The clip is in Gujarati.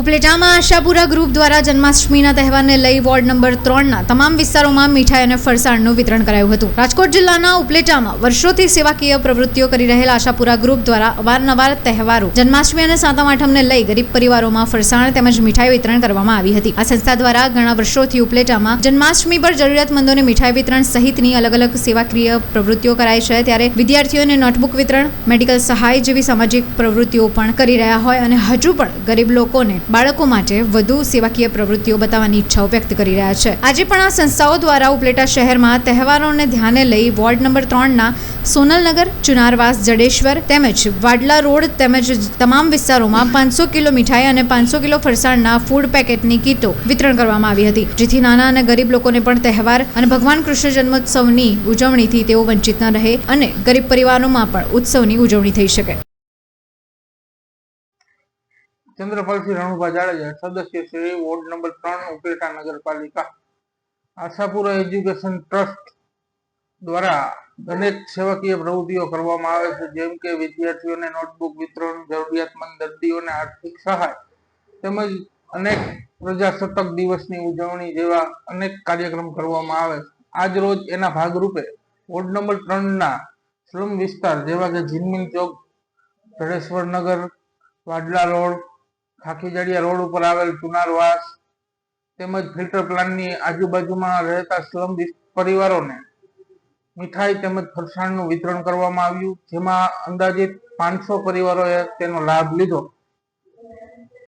ઉપલેટામાં આશાપુરા ગ્રુપ દ્વારા જન્માષ્ટમીના તહેવારને લઈ વોર્ડ નંબર ત્રણના તમામ વિસ્તારોમાં મીઠાઈ અને ફરસાણનું વિતરણ કરાયું હતું. રાજકોટ જિલ્લાના ઉપલેટામાં વર્ષોથી સેવાકીય પ્રવૃત્તિઓ કરી રહેલ આશાપુરા ગ્રુપ દ્વારા અવારનવાર તહેવારો, જન્માષ્ટમી અને સાતમ આઠમને લઈ ગરીબ પરિવારોમાં ફરસાણ તેમજ મીઠાઈ વિતરણ કરવામાં આવી હતી. આ સંસ્થા દ્વારા ઘણા વર્ષોથી ઉપલેટામાં જન્માષ્ટમી પર જરૂરિયાતમંદોને મીઠાઈ વિતરણ સહિતની અલગ અલગ સેવાકીય પ્રવૃત્તિઓ કરાય છે. ત્યારે વિદ્યાર્થીઓને નોટબુક વિતરણ, મેડિકલ સહાય જેવી સામાજિક પ્રવૃત્તિઓ પણ કરી રહ્યા હોય અને હજુ પણ ગરીબ લોકોને બાળકો માટે વધુ સેવાકીય પ્રવૃત્તિઓ બતાવવાની ઈચ્છાઓ વ્યક્ત કરી રહ્યા છે. આજે પણ આ સંસ્થાઓ દ્વારા ઉપલેટા શહેરમાં તહેવારોને ધ્યાને લઈ વોર્ડ નંબર ત્રણના સોનલનગર, ચુનારવાસ, જડેશ્વર તેમજ વાડલા રોડ તેમજ તમામ વિસ્તારોમાં પાંચસો કિલો મીઠાઈ અને પાંચસો કિલો ફરસાણના ફૂડ પેકેટની કીટો વિતરણ કરવામાં આવી હતી, જેથી નાના અને ગરીબ લોકોને પણ તહેવાર અને ભગવાન કૃષ્ણ જન્મોત્સવની ઉજવણીથી તેઓ વંચિત ન રહે અને ગરીબ પરિવારોમાં પણ ઉત્સવની ઉજવણી થઈ શકે. ચંદ્રપાલસિંહ રણુભા જાડેજા, સદસ્ય શ્રી વોર્ડ નંબર ત્રણ ઉપલેટા નગરપાલિકા. આશાપુરા એજ્યુકેશન ટ્રસ્ટ દ્વારા અનેક સેવાકીય પ્રવૃત્તિઓ કરવામાં આવે છે, જેમ કે વિદ્યાર્થીઓને નોટબુક વિતરણ, જરૂરિયાતમંદ દર્દીઓને આર્થિક સહાય, તેમજ અનેક પ્રજાસત્તાક દિવસની ઉજવણી જેવા અનેક કાર્યક્રમ કરવામાં આવે છે. આજ રોજ એના ભાગરૂપે વોર્ડ નંબર ત્રણના સ્લમ વિસ્તાર, જેવા કે જીનમિન ચોક જડેશ્વર નગર, વાડલા રોડ ખાખીજડિયા રોડ ઉપર આવેલ ચુનારવાસ તેમજ ફિલ્ટર પ્લાન્ટની આજુબાજુમાં રહેતા સ્લમ પરિવારોને મીઠાઈ તેમજ ફરસાણનું વિતરણ કરવામાં આવ્યું, જેમાં અંદાજિત પાંચસો પરિવારોએ તેનો લાભ લીધો.